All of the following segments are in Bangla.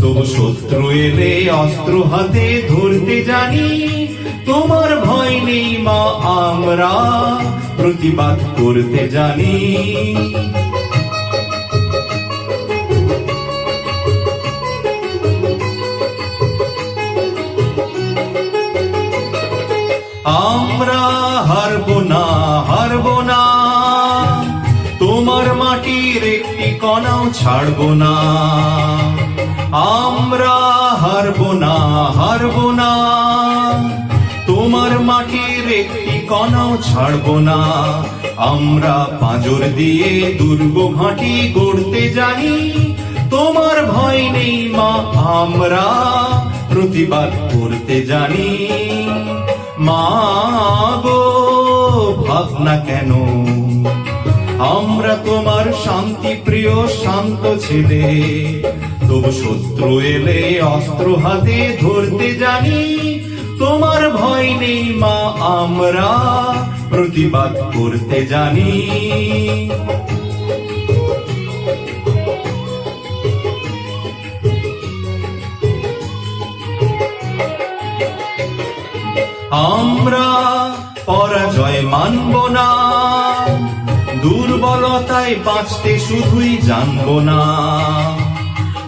তবু শত্রু এলে অস্ত্র হাতে ধরতে জানি, তোমার ভয় নেই মা আমরা, প্রতিবাদ করতে জানি। আমরা হারবো না হারবো না, তোমার মাটির একটি কণাও ছাড়বো না। আমরা হারবো না হারবো না। তোমার মাটির একটি কণাও ছাড়বো না। আমরা পাঁজর দিয়ে দুর্গ ঘাঁটি গড়তে জানি। তোমার ভয় নেই মা, আমরা প্রতিবাদ করতে জানি। মা গো ভাবনা কেন। আমরা তোমার শান্তি প্রিয়, শান্ত ছেলে। তবু শত্রু এলে অস্ত্র হাতে ধরতে জানি। তোমার ভয় নেই মা, আমরা প্রতিবাদ করতে জানি। আমরা পরাজয় মানব না, দুর্বলতায় বাঁচতে শুধুই জানব না।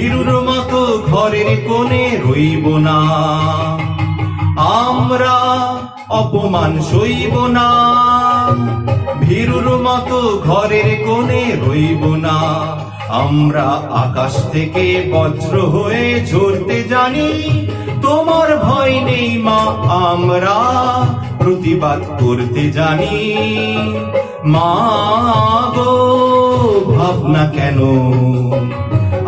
ভীরুর মতো ঘরের কোণে রইব না। আমরা অপমান সইব না। ভীরুর মতো ঘরের কোণে রইব না। আমরা আকাশ থেকে বজ্র হয়ে ঝরতে জানি, তোমার ভয় নেই মা, আমরা প্রতিবাদ করতে জানি। মা গো, ভাবনা কেন?